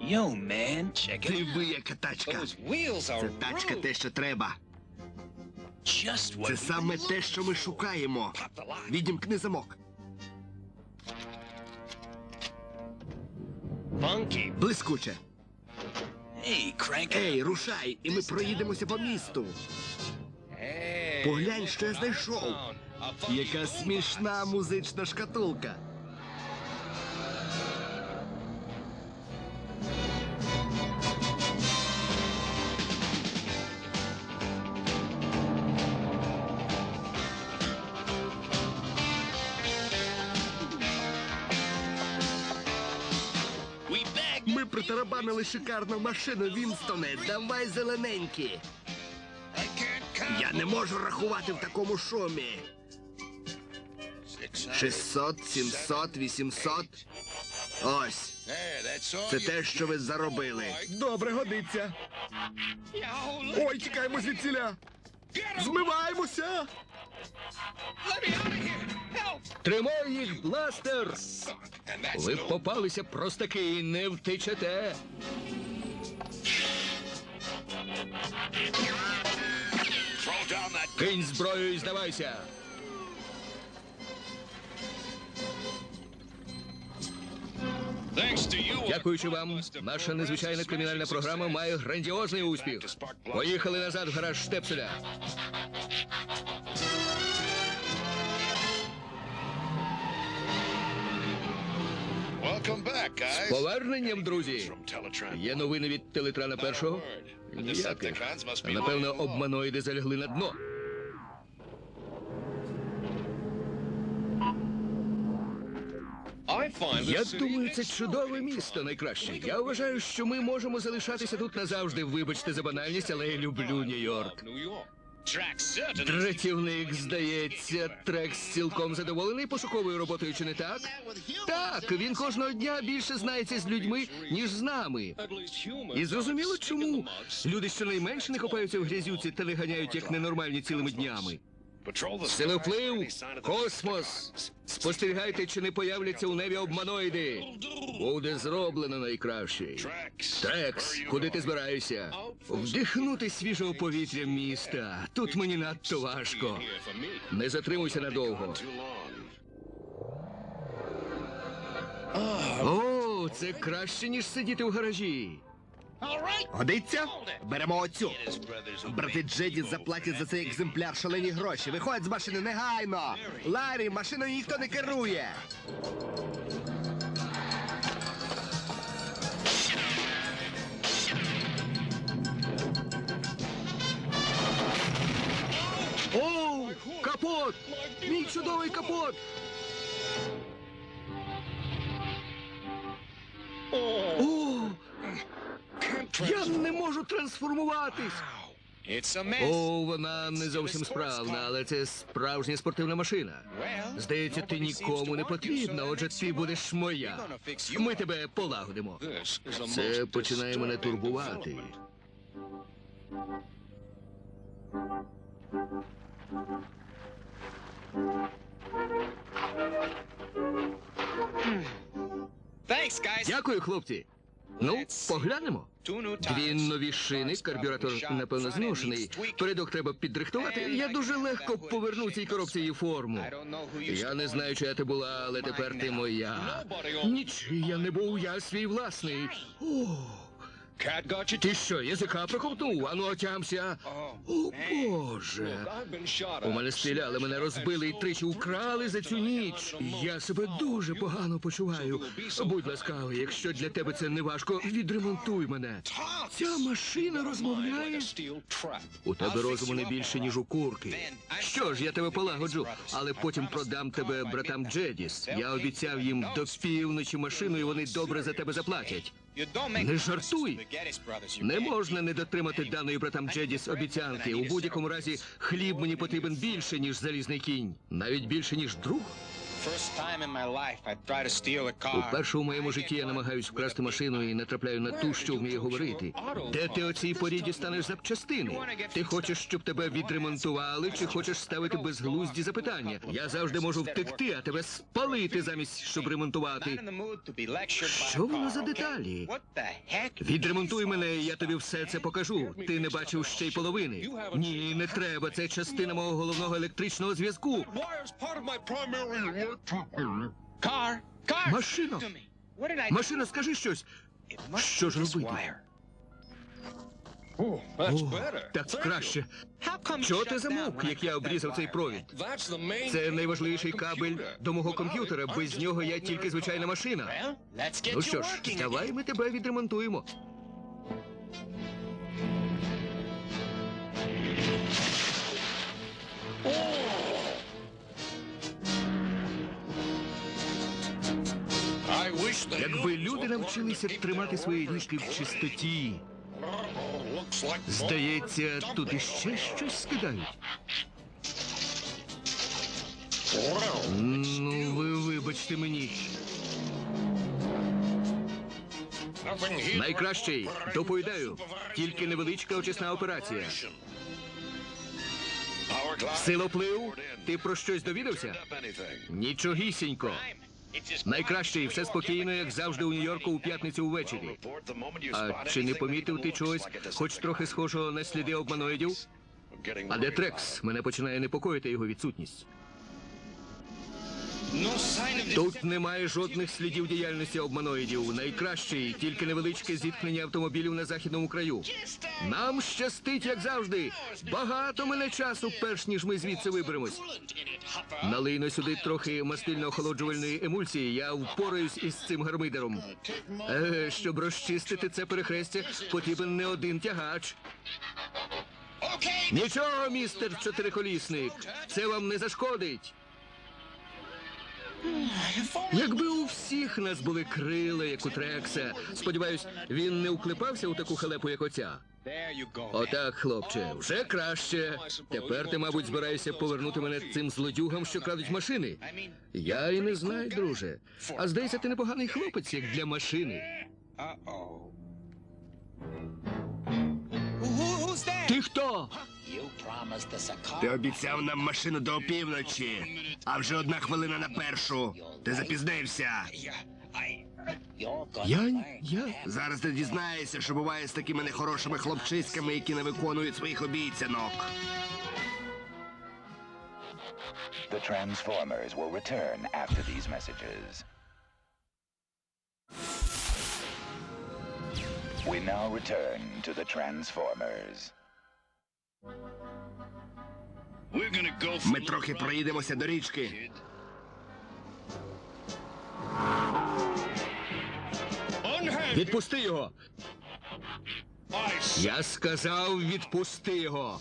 Yo, man, check it Диви, яка тачка. Those wheels are Це тачка те, що треба. Just what Це саме те, що ми шукаємо. Pop the lock. Відімкни замок. Funky. Блискуче. Hey, crank it. Ей, рушай, і ми проїдемося по місту. Hey, Поглянь, що я знайшов. Яка смішна музична шкатулка. Ми притарабанили шикарну машину, Вінстоне. Давай зелененькі. Я не можу рахувати в такому шумі. 600, 700, 800. Ось. Це те, що ви заробили. Добре, годиться. Ой, тікаємо звідсіля. Змиваємося. Тримай їх, бластер! Ви попалися простаки і не втечете. Кинь зброю і здавайся. Дякуючи вам, наша незвичайна кримінальна програма має грандіозний успіх. Поїхали назад в гараж Штепселя. З поверненням, друзі. Є новини від телетрана першого? Ніяких. Напевно, обманоїди залягли на дно. Я думаю, це чудове місто найкраще. Я вважаю, що ми можемо залишатися тут назавжди. Вибачте за банальність, але я люблю Нью-Йорк. Дратівник, здається, Трекс цілком задоволений пошуковою роботою, чи не так? Так, він кожного дня більше знається з людьми, ніж з нами. І зрозуміло, чому люди щонайменше не копаються в грязюці та не ганяють як ненормальні цілими днями. Сили вплив, космос. Спостерігайте, чи не появляться у небі обманоїди. Буде зроблено найкраще. Трекс, куди ти збираєшся? Вдихнути свіжого повітря міста. Тут мені надто важко. Не затримуйся надовго. О, це краще, ніж сидіти в гаражі. Годиться? Беремо оцю. Брати Джеді заплатять за цей екземпляр шалені гроші. Виходь з машини негайно. Ларі, машиною ніхто не керує. О, капот! Мій чудовий капот! О, я не можу трансформуватись. О, вона не зовсім справна, але це справжня спортивна машина. Здається, ти нікому не потрібна, отже, ти будеш моя. Ми тебе полагодимо. Це починає мене турбувати. Дякую, хлопці. Ну, поглянемо. Дві нові шини, карбюратор, напевно, зношений. Передок треба підрихтувати. Я дуже легко поверну цій коробці її форму. Я не знаю, чия ти була, але тепер ти моя. Нічия не був, я свій власний. О, Cat got you ти що, язика проковтнув? Ану, отямся. О, Боже. У мене стріляли, мене розбили і тричі украли за цю ніч. Я себе дуже погано почуваю. Будь ласкавий, якщо для тебе це не важко, відремонтуй мене. Ця машина розмовляє. У тебе розуму не більше, ніж у курки. Що ж, я тебе полагоджу, але потім продам тебе братам Джедіс. Я обіцяв їм до півночі машину, і вони добре за тебе заплатять. Не жартуй. Не можна не дотримати даної братам Джедіс обіцянки. У будь-якому разі хліб мені потрібен більше, ніж залізний кінь. Навіть більше, ніж друг. First time in my life I try to steal a car. Уперше у моєму житті я намагаюсь вкрасти машину і натрапляю на ту, що вміє говорити. Де ти о цій порі дістанеш запчастини? Ти хочеш, щоб тебе відремонтували, чи хочеш ставити безглузді запитання? Я завжди можу втекти, а тебе спалити замість щоб ремонтувати. Що воно за деталі? Відремонтуй мене, і я тобі все це покажу. Ти не бачив ще й половини. Ні, не треба. Це частина мого головного електричного зв'язку. Car? Car? Машино. To me. What did I Машина, скажи щось. Що ж робити? Oh, О, так краще. Чого ти замовк, як я обрізав цей провід? Це найважливіший кабель до мого комп'ютера. Без нього я тільки звичайна машина. Ну що ж, давай ми тебе відремонтуємо. I Якби люди навчилися тримати свої ліжки в чистоті. Здається, тут іще щось скидають. Ну, ви вибачте мені. Найкращий, доповідаю, тільки невеличка очисна операція. Силоплив, ти про щось довідався? Нічогісінько. Найкращий, все спокійно, як завжди у Нью-Йорку у п'ятницю увечері. А чи не помітив ти чогось, хоч трохи схожого на сліди обманоїдів? А де Трекс? Мене починає непокоїти його відсутність. Тут немає жодних слідів діяльності обманоїдів. Найкращий, тільки невеличке зіткнення автомобілів на західному краю. Нам щастить, як завжди. Багато мене часу, перш ніж ми звідси виберемось. Налийно сюди трохи мастильно-охолоджувальної емульсії. Я впораюсь із цим гармидером. Е, щоб розчистити це перехрестя, потрібен не один тягач. Нічого, містер чотириколісник, це вам не зашкодить. Якби у всіх нас були крила, як у Трекса. Сподіваюсь, він не уклепався у таку халепу, як оця. Отак, хлопче, вже краще. Тепер ти, мабуть, збираєшся повернути мене цим злодюгам, що крадуть машини. Я і не знаю, друже. А здається, ти непоганий хлопець, як для машини. Ти хто? Ти обіцяв нам машину до опівночі, а вже одна хвилина на першу. Ти запізнився. Я. я. Зараз ти дізнаєшся, що буває з такими нехорошими хлопчиськами, які не виконують своїх обіцянок. The Transformers will return after these messages. We now return to the Transformers. Ми трохи проїдемося до річки. Відпусти його. Я сказав, відпусти його.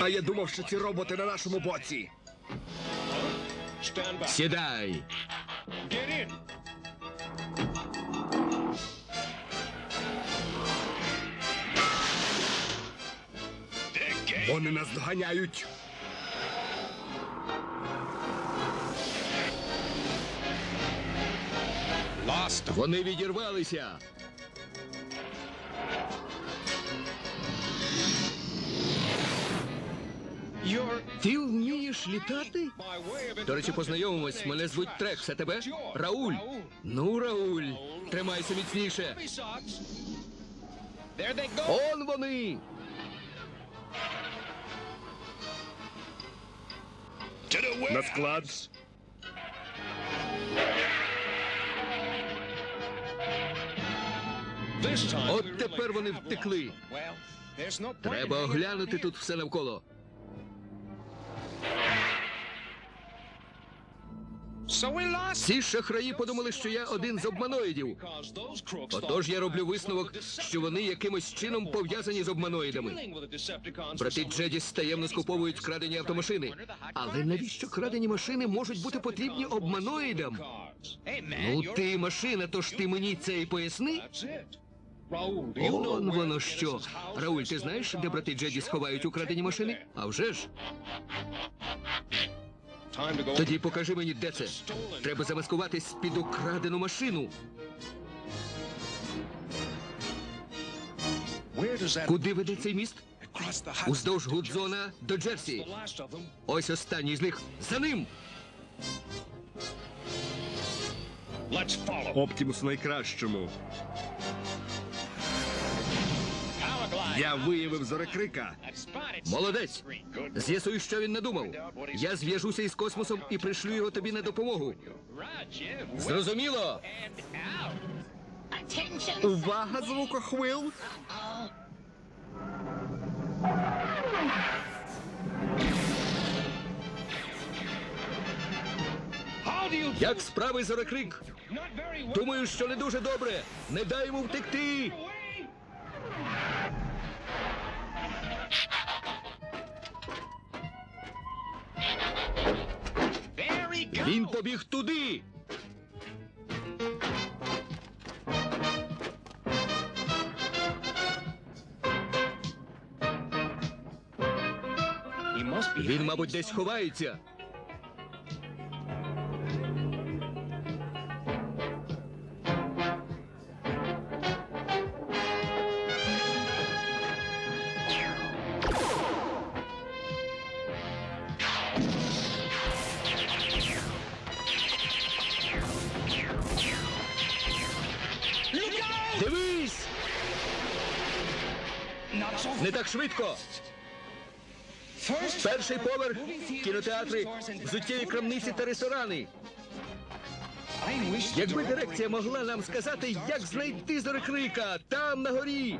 А я думав, що ці роботи на нашому боці. Сідай. Вони нас доганяють. Вони відірвалися. Ти вмієш літати? До речі, познайомимось. Мене звуть Трекс, а тебе? Рауль. Ну, Рауль, тримайся міцніше. Он вони. На склад. От тепер вони втекли. Треба оглянути тут все навколо. Ці шахраї подумали, що я один з обманоїдів. Отож я роблю висновок, що вони якимось чином пов'язані з обманоїдами. Брати Джедіс таємно скуповують крадені автомашини. Але навіщо крадені машини можуть бути потрібні обманоїдам? Ну ти машина, тож ти мені це і поясни. Он воно що. Рауль, ти знаєш, де брати Джеді сховають украдені машини? А вже ж. Тоді покажи мені, де це. Треба замаскуватись під украдену машину. Куди веде цей міст? Уздовж Гудзона до Джерсі. Ось останній з них. За ним! Оптімус найкращому. Я виявив зорекрика. Молодець! З'ясуй, що він надумав. Я зв'яжуся із космосом і пришлю його тобі на допомогу. Зрозуміло? Увага, звукохвил! Як справи well. Думаю, що не дуже добре. Не дай йому втекти. Він побіг туди. Він, мабуть, десь ховається. Не так швидко. Перший поверх, кінотеатри, взуттєві крамниці та ресторани. Якби дирекція могла нам сказати, як знайти зорекрика там на горі.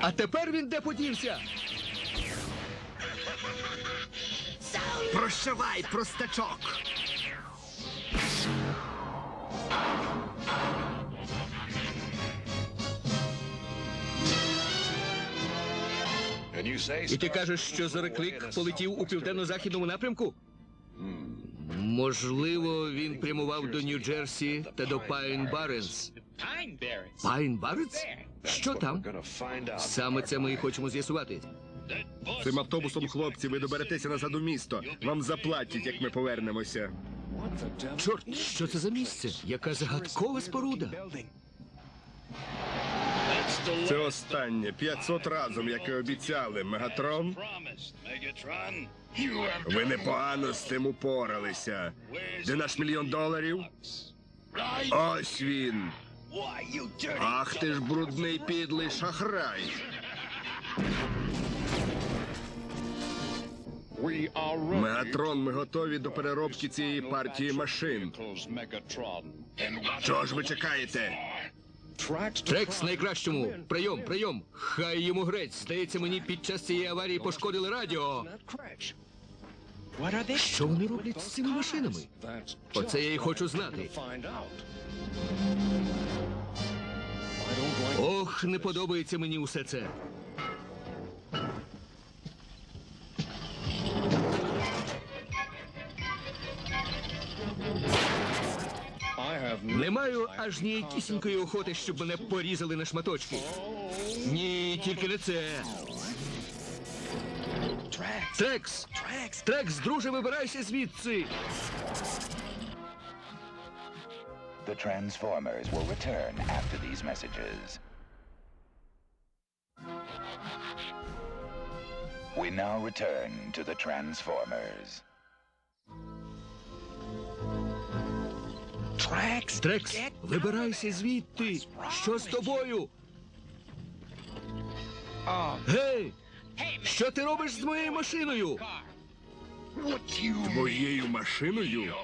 А тепер він де подівся? Прощавай, простачок! І ти кажеш, що зорекрик полетів у південно-західному напрямку? Можливо, він прямував до Нью-Джерсі та до Пайн Баренс. Пайн Баренс? Що там? Саме це ми і хочемо з'ясувати. Цим автобусом, хлопці, ви доберетеся назад у місто. Вам заплатять, як ми повернемося. Чорт, що це за місце? Яка загадкова споруда? Це останнє 500 разом, як і обіцяли. Мегатрон, ви непогано з цим упоралися. Де наш мільйон доларів? Ось він. Ах ти ж брудний підлий шахрай. Мегатрон, ми готові до переробки цієї партії машин. Чого ж ви чекаєте? Трекс найкращому. Прийом, прийом. Хай йому грець. Здається, мені під час цієї аварії пошкодили радіо. Що вони роблять з цими машинами? Оце я й хочу знати. Ох, не подобається мені усе це. Не маю аж ніякісінької охоти, щоб мене порізали на шматочки. Ні, тільки не це. Трекс! Трекс, друже, вибирайся звідси! The Transformers will return after these messages. We now return to the Transformers. Tracks. Трекс, вибирайся звідти! Що з тобою? Oh, Гей! Що ти робиш з моєю машиною? Твоєю машиною?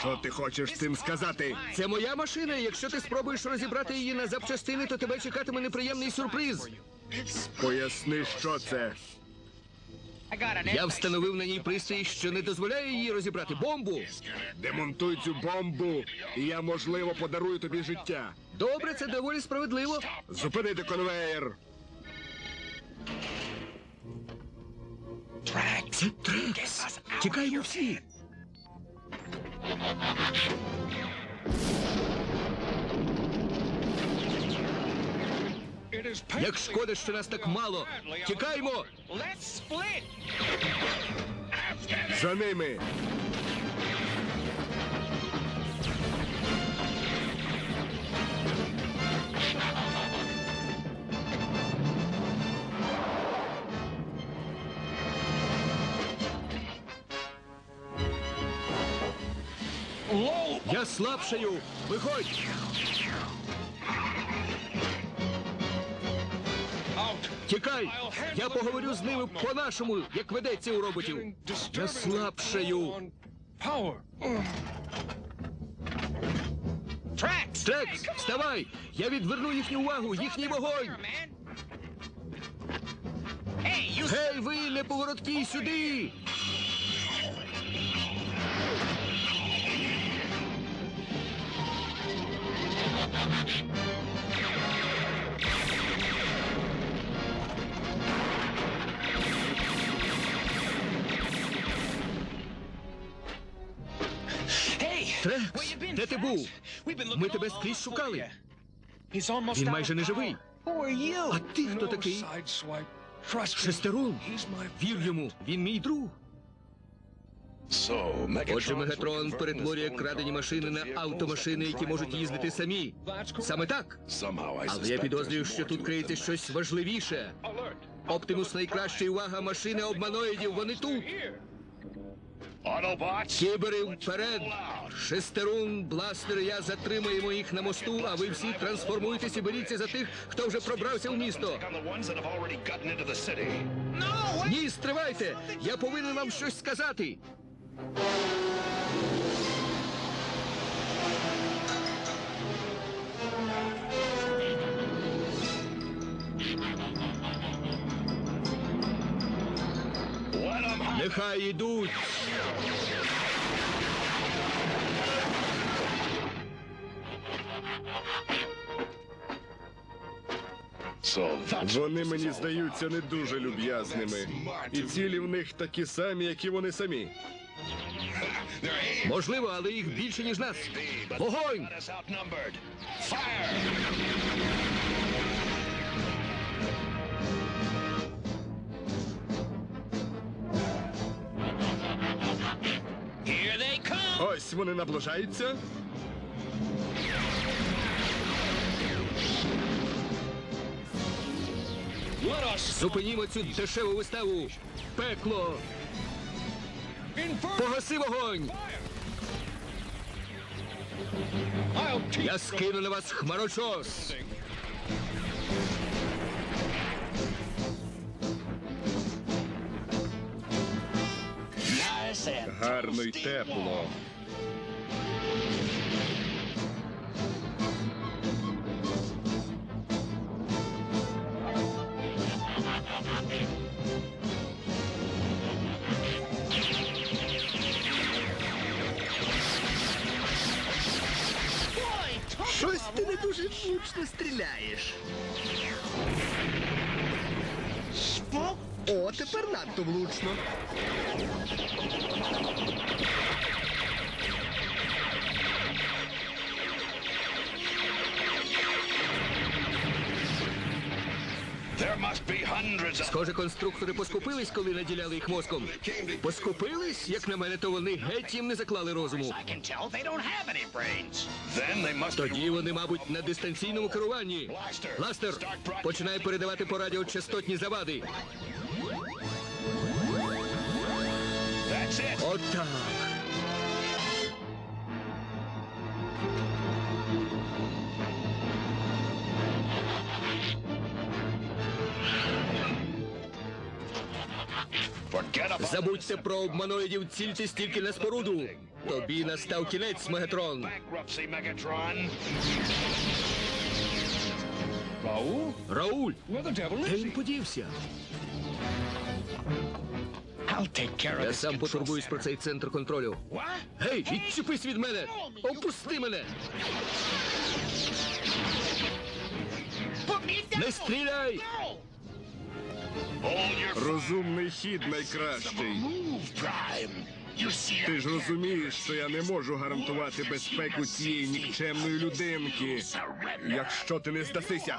Що ти хочеш цим сказати? Це моя машина, і якщо ти спробуєш розібрати її на запчастини, то тебе чекатиме неприємний сюрприз. Поясни, що це. Я встановив на ній пристрій, що не дозволяє її розібрати бомбу. Демонтуй цю бомбу, і я, можливо, подарую тобі життя. Добре, це доволі справедливо. Зупинити конвеєр. Це Трекс. Тікаємо всі. It is Як шкода, що нас так мало. Тікаймо! За ними. Я слабшаю! Виходь! Тікай! Я поговорю з ними по-нашому, як ведеться у роботів. Я слабшаю. Power. Трекс, вставай! Я відверну їхню увагу, їхній вогонь! Гей, ви неповороткі сюди! Трекс, де ти був? Ми тебе скрізь шукали. Він майже не живий. А ти хто такий? Шестерун. Вір йому, він мій друг. Отже, Мегатрон перетворює крадені машини на автомашини, які можуть їздити самі. Саме так. Але я підозрюю, що тут криється щось важливіше. Оптимус найкраща увага машини обманоїдів. Вони тут. Кібери вперед! Шестерун, бластер, я затримаємо їх на мосту, а ви всі трансформуйтесь і беріться за тих, хто вже пробрався в місто. Ні, стривайте! Я повинен вам щось сказати. Нехай йдуть. Вони мені здаються не дуже люб'язними. І цілі в них такі самі, як і вони самі. Можливо, але їх більше, ніж нас. Вогонь! Ось вони наближаються. Зупинімо цю дешеву виставу. Пекло! Погаси вогонь! Я скину на вас хмарочос! Гарно й тепло. Влучно стріляєш. О, тепер надто влучно. Схоже, конструктори поскупились, коли наділяли їх мозком. Поскупились? Як на мене, то вони геть їм не заклали розуму. Тоді вони, мабуть, на дистанційному керуванні. Ластер, починай передавати по радіо частотні завади. Отак. Забудьте про обманоїдів, цільтесь тільки на споруду. Тобі настав кінець, Мегатрон. Рауль, де він подівся? Я сам потурбуюсь про цей центр контролю. Гей, відчепись від мене! Опусти мене! Не стріляй! Розумний хід найкращий. Ти ж розумієш, що я не можу гарантувати безпеку цієї нікчемної людинки. Якщо ти не здасися.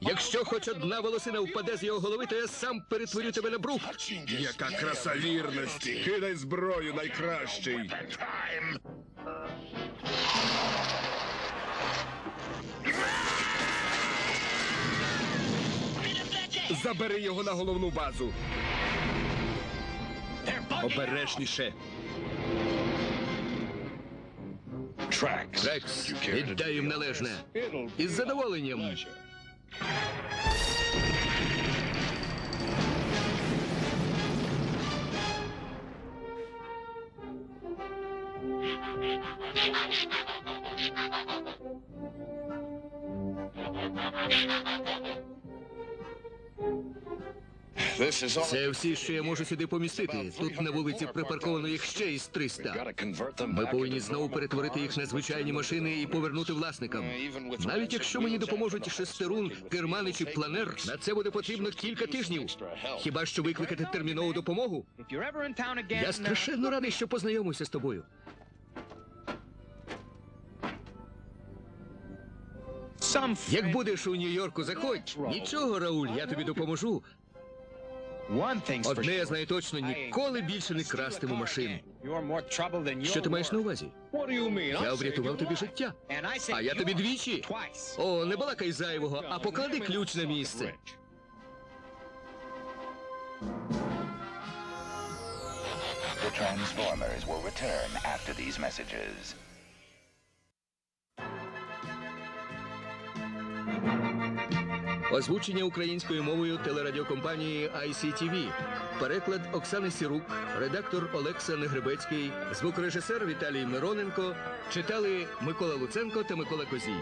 Якщо хоч одна волосина впаде з його голови, то я сам перетворю тебе на брух. яка краса вірності. Кидай зброю найкращий. Забери його на головну базу. Обережніше. Трекс, Рекс, віддай їм належне. Із задоволенням. Це всі, що я можу сюди помістити. Тут на вулиці припарковано їх ще із 300. Ми повинні знову перетворити їх на звичайні машини і повернути власникам. Навіть якщо мені допоможуть шестерун, кермани чи планер, на це буде потрібно кілька тижнів. Хіба що викликати термінову допомогу? Я страшенно радий, що познайомився з тобою. Як будеш у Нью-Йорку, заходь. Нічого, Рауль, я тобі допоможу. Одне я знаю точно, ніколи більше не крастиму машин. Що ти маєш на увазі? Я врятував тобі життя. А я тобі двічі. О, не балакай зайвого, а поклади ключ на місце. The Transformers will return after these messages. Озвучення українською мовою телерадіокомпанії ICTV. Переклад Оксани Сірук, редактор Олекса Негребецький, звукорежисер Віталій Мироненко. Читали Микола Луценко та Микола Козій.